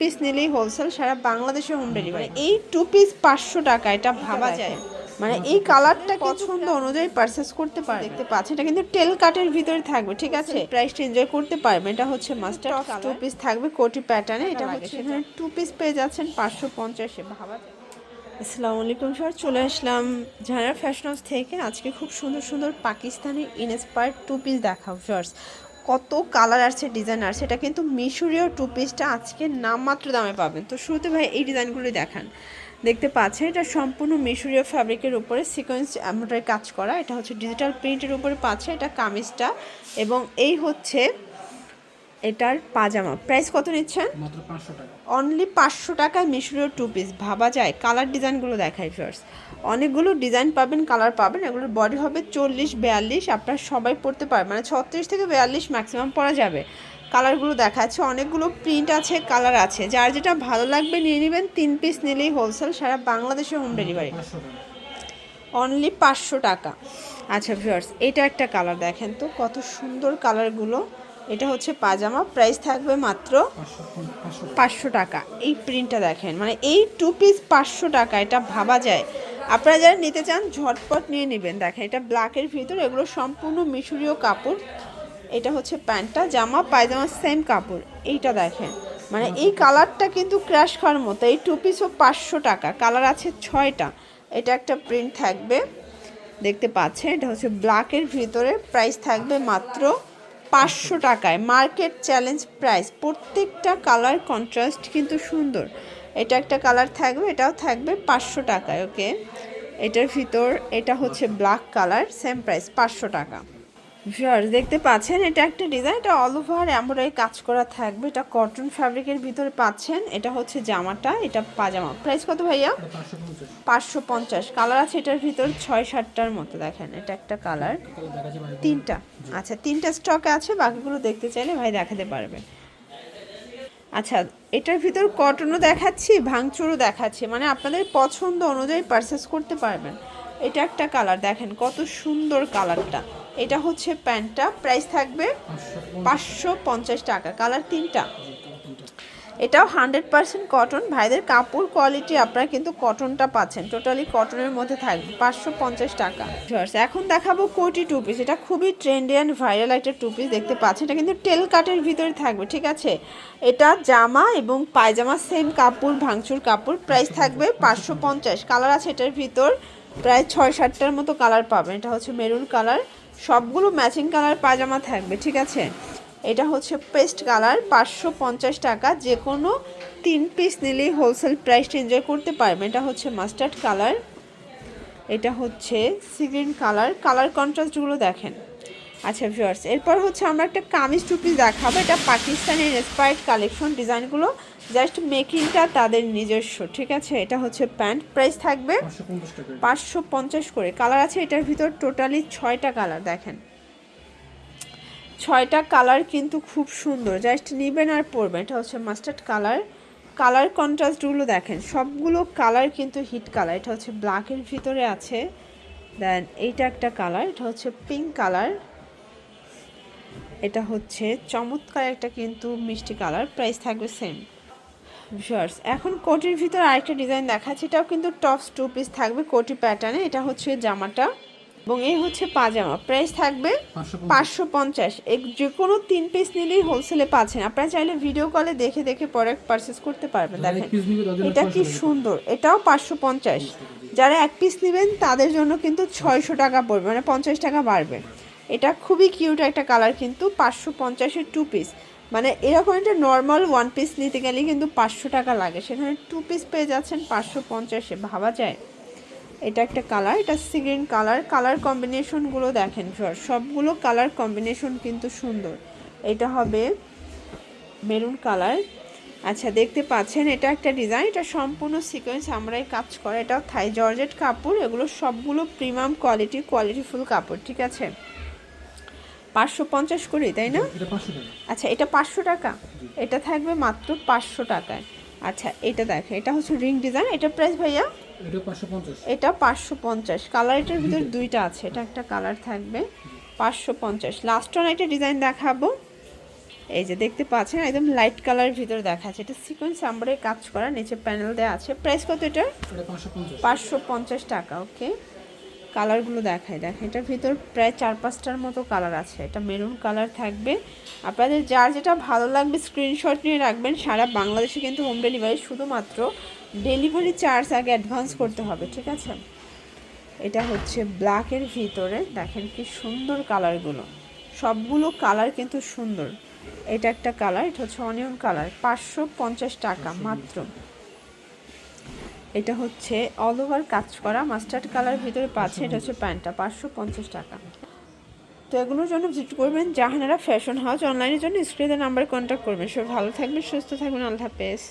Piece নিলেই wholesale সারা বাংলাদেশে হোম ডেলিভারি এই টু পিস পাঁচশো টাকা এটা ভাবা যায়। মানে এই কালারটা পছন্দ অনুযায়ী পারচেস করতে পারবে। দেখতে পাচ্ছেন এটা কিন্তু টেল কাটের ভিতরে থাকবে ঠিক আছে? প্রাইসটা এনজয় করতে পারবে। এটা হচ্ছে মাস্টার টু পিস থাকবে কোটি প্যাটার্নে এটা হচ্ছে এখানে টু পিস পেয়ে যাচ্ছেন পাঁচশো পঞ্চাশে। ভাবা যায়। আসসালামু আলাইকুম স্যার চলে আসলাম জানার ফ্যাশন হাউস থেকে। আজকে খুব সুন্দর সুন্দর পাকিস্তানি ইনস্পায়ার্ড টু পিস দেখাও ফার্স কত কালার আছে ডিজাইন আছে এটা কিন্তু মিশরীয় টু পিসটা আজকে নামমাত্র দামে পাবেন। তো শুরুতে ভাই এই ডিজাইনগুলি দেখান। দেখতে পাচ্ছেন এটা সম্পূর্ণ মিশরীয় ফ্যাব্রিকের উপরে সিকোয়েন্স এমব্রয়ডারি কাজ করা। এটা হচ্ছে ডিজিটাল প্রিন্টের উপরে পাচ্ছে এটা কামিজটা। এবং এই হচ্ছে এটার পাজামা। প্রাইস কত নিচ্ছেন? অনলি পাঁচশো টাকায় মিশরীয় টু পিস ভাবা যায় কালার ডিজাইনগুলো দেখায় ফার্স্ট অনেকগুলো ডিজাইন পাবেন কালার পাবেন, এগুলোর বডি হবে চল্লিশ, বিয়াল্লিশ, আপনারা সবাই পড়তে পারবেন মানে ছত্রিশ থেকে বিয়াল্লিশ ম্যাক্সিমাম পরা যাবে। কালারগুলো দেখাচ্ছে, অনেকগুলো প্রিন্ট আছে কালার আছে। যার যেটা ভালো লাগবে নিয়ে নেবেন, তিন পিস নিলেই হোলসেল সারা বাংলাদেশে হোম ডেলিভারি অনলি পাঁচশো টাকা। আচ্ছা ভিউয়ার্স এটা একটা কালার দেখেন তো, কত সুন্দর কালারগুলো এটা হচ্ছে পাজামা প্রাইস থাকবে মাত্র পাঁচশো টাকা। এই প্রিন্টটা দেখেন মানে এই টু পিস পাঁচশো টাকা, এটা ভাবা যায়। আপনারা যারা নিতে চান, ঝটপট নিয়ে নেবেন। দেখেন, এটা ব্ল্যাকের ভিতর, এগুলো সম্পূর্ণ মিশরীয় কাপড়। এটা হচ্ছে প্যান্টটা, জামা, পায়জামা সেম কাপড়। এইটা দেখেন। মানে এই কালারটা কিন্তু ক্র্যাশ খাওয়ার মতো। এই টু পিসও পাঁচশো টাকা। কালার আছে ছয়টা। এটা একটা প্রিন্ট থাকবে। দেখতে পাচ্ছেন, এটা হচ্ছে ব্ল্যাকের ভিতরে। প্রাইস থাকবে মাত্র পাঁচশো টাকায়। মার্কেট চ্যালেঞ্জ প্রাইস প্রত্যেকটা কালার কন্ট্রাস্ট কিন্তু সুন্দর। এটা একটা কালার থাকবে, এটাও থাকবে পাঁচশো টাকায়, ওকে? এটার ভিতর, এটা হচ্ছে ব্ল্যাক কালার সেম প্রাইস পাঁচশো টাকা। ভিউয়ার্স, দেখতে পাচ্ছেন, এটা একটা ডিজাইন এটা অল ওভার এমব্রয়ডারি কাজ করা থাকবে, এটা কটন ফ্যাব্রিকের ভিতরে পাচ্ছেন, এটা হচ্ছে জামাটা, এটা পাজামা। প্রাইস কত ভাইয়া? পাঁচশো পঞ্চাশ। কালার আছে এটার ভিতর ছয় সাতটার মতো, দেখেন, এটা একটা কালার তিনটা। আচ্ছা তিনটা স্টকে আছে, বাকিগুলো দেখতে চাইলে ভাই দেখাতে পারবে আচ্ছা এটার ভিতর কটনও দেখাচ্ছি ভাঙচুরও দেখাচ্ছি মানে আপনাদের পছন্দ অনুযায়ী পারচেস করতে পারবেন। এটা একটা কালার দেখেন কত সুন্দর কালারটা এটা হচ্ছে প্যান্টটা প্রাইস থাকবে পাঁচশো টাকা কালার তিনটা। এটাও হান্ড্রেড পার্সেন্ট কটন ভাইদের কাপড় কোয়ালিটি আপনারা কিন্তু কটনটা পাচ্ছেন। টোটালি কটনের মধ্যে থাকবে। পাঁচশো পঞ্চাশ টাকা। এখন দেখাবো কোটি টু পিস এটা খুবই ট্রেন্ডি অ্যান্ড ভাইরাল একটা টু পিস দেখতে পাচ্ছেন। এটা কিন্তু টেল কাটের ভিতরে থাকবে, ঠিক আছে? এটা জামা এবং পায়জামা সেম কাপড়, ভাঙচুর কাপড়। প্রাইস থাকবে পাঁচশো পঞ্চাশ। কালার আছে এটার ভিতর। প্রায় ছয় সাতটার মতো কালার পাবেন। এটা হচ্ছে মেরুন কালার সবগুলো ম্যাচিং কালার পায়জামা থাকবে, ঠিক আছে? এটা হচ্ছে পেস্ট কালার পাঁচশো পঞ্চাশ টাকা। যে কোনো তিন পিস নিলেই হোলসেল প্রাইসটা এনজয় করতে পারবেন। এটা হচ্ছে মাস্টার্ড কালার এটা হচ্ছে সিগ্রিন কালার। কালার কন্ট্রাস্টগুলো দেখেন। আচ্ছা ভিউয়ার্স এরপর হচ্ছে আমরা একটা কামিজ টুপি দেখাবো। এটা পাকিস্তানি ইন্সপায়ার্ড কালেকশন ডিজাইনগুলো। জাস্ট মেকিংটা তাদের নিজস্ব ঠিক আছে? এটা হচ্ছে প্যান্ট প্রাইস থাকবে পাঁচশো পঞ্চাশ পাঁচশো পঞ্চাশ করে। কালার আছে এটার ভিতর টোটালি ছয়টা কালার দেখেন। ছয়টা কালার কিন্তু খুব সুন্দর। জাস্ট নেবেন আর পরবেন। এটা হচ্ছে মাস্টার্ড কালার কালার কন্ট্রাস্টগুলো দেখেন, সবগুলো কালার কিন্তু হিট কালার এটা হচ্ছে ব্ল্যাকের ভিতরে আছে। দেন এইটা একটা কালার এটা হচ্ছে পিঙ্ক কালার এটা হচ্ছে চমৎকার একটা কিন্তু মিষ্টি কালার প্রাইস থাকবে সেম ভিউয়ার্স এখন কোটির ভিতর আরেকটা ডিজাইন দেখাচ্ছে। এটাও কিন্তু টপস টু পিস থাকবে কোটি প্যাটার্নে এটা হচ্ছে জামাটা। এবং এই হচ্ছে পাজামা। প্রাইস থাকবে পাঁচশো পঞ্চাশ। যে কোনো তিন পিস নিলেই হোলসেলে পাচ্ছেন। আপনারা চাইলে ভিডিও কলে দেখে দেখে পরে পারচেস করতে পারবেন। দেখেন এটা কি সুন্দর। এটাও পাঁচশো পঞ্চাশ। যারা এক পিস নেবেন তাদের জন্য কিন্তু ছয়শো টাকা পড়বে মানে পঞ্চাশ টাকা বাড়বে। এটা খুবই কিউট একটা কালার কিন্তু পাঁচশো পঞ্চাশের টু পিস মানে এরকম একটা নর্মাল ওয়ান পিস নিতে গেলেই কিন্তু পাঁচশো টাকা লাগে। সেখানে টু পিস পেয়ে যাচ্ছেন পাঁচশো পঞ্চাশে ভাবা যায়। এটা একটা কালার এটা সিগ্রিন কালার কালার কম্বিনেশনগুলো দেখেন সর সবগুলো কালার কম্বিনেশন কিন্তু সুন্দর। এটা হবে মেরুন কালার আচ্ছা দেখতে পাচ্ছেন এটা একটা ডিজাইন এটা সম্পূর্ণ সিকোয়েন্স আমরাই কাজ করে। এটা থাই জর্জেট কাপড় এগুলো সবগুলো প্রিমিয়াম কোয়ালিটি কোয়ালিটিফুল কাপড় ঠিক আছে? পাঁচশো পঞ্চাশ করি তাই না? আচ্ছা এটা পাঁচশো টাকা? এটা থাকবে মাত্র পাঁচশো টাকায়। আচ্ছা এটা দেখেন এটা হচ্ছে রিং ডিজাইন এটা প্রাইস ভাইয়া? এটা পাঁচশো পঞ্চাশ। কালার এটার ভিতরে দুইটা আছে এটা একটা কালার থাকবে পাঁচশো পঞ্চাশ। লাস্ট অন একটা ডিজাইন দেখাবো। এই যে দেখতে পাচ্ছেন একদম লাইট কালারের ভিতরে দেখা আছে এটা সিকোয়েন্স আম্বারের কাজ করা নিচে প্যানেল দেওয়া আছে। প্রাইস কত এটা পাঁচশো পঞ্চাশ। টাকা ওকে কালারগুলো দেখায় দেখেন, এটার ভিতর প্রায় চার পাঁচটার মতো কালার আছে। এটা মেরুন কালার থাকবে। আপনাদের যার যেটা ভালো লাগবে স্ক্রিনশট নিয়ে রাখবেন। সারা বাংলাদেশে কিন্তু হোম ডেলিভারি শুধুমাত্র ডেলিভারি চার্জ আগে অ্যাডভান্স করতে হবে, ঠিক আছে? এটা হচ্ছে ব্ল্যাকের ভিতরে। দেখেন কি সুন্দর কালারগুলো। সবগুলো কালার কিন্তু সুন্দর। এটা একটা কালার, এটা হচ্ছে অনিয়ন কালার। পাঁচশো পঞ্চাশ টাকা মাত্র। এটা হচ্ছে অল ওভার কাজ করা মাস্টার্ড কালার ভিতরে পাচ্ছে, এটা হচ্ছে প্যান্টটা, পাঁচশো পঞ্চাশ টাকা। তো এগুলোর জন্য ভিজিট করবেন, জাহানারা ফ্যাশন হাউস অনলাইনের জন্য স্ক্রিনের নাম্বারে কন্ট্যাক্ট করবেন। সব ভালো থাকবেন, সুস্থ থাকবেন, আল্লাহ হাফেজ।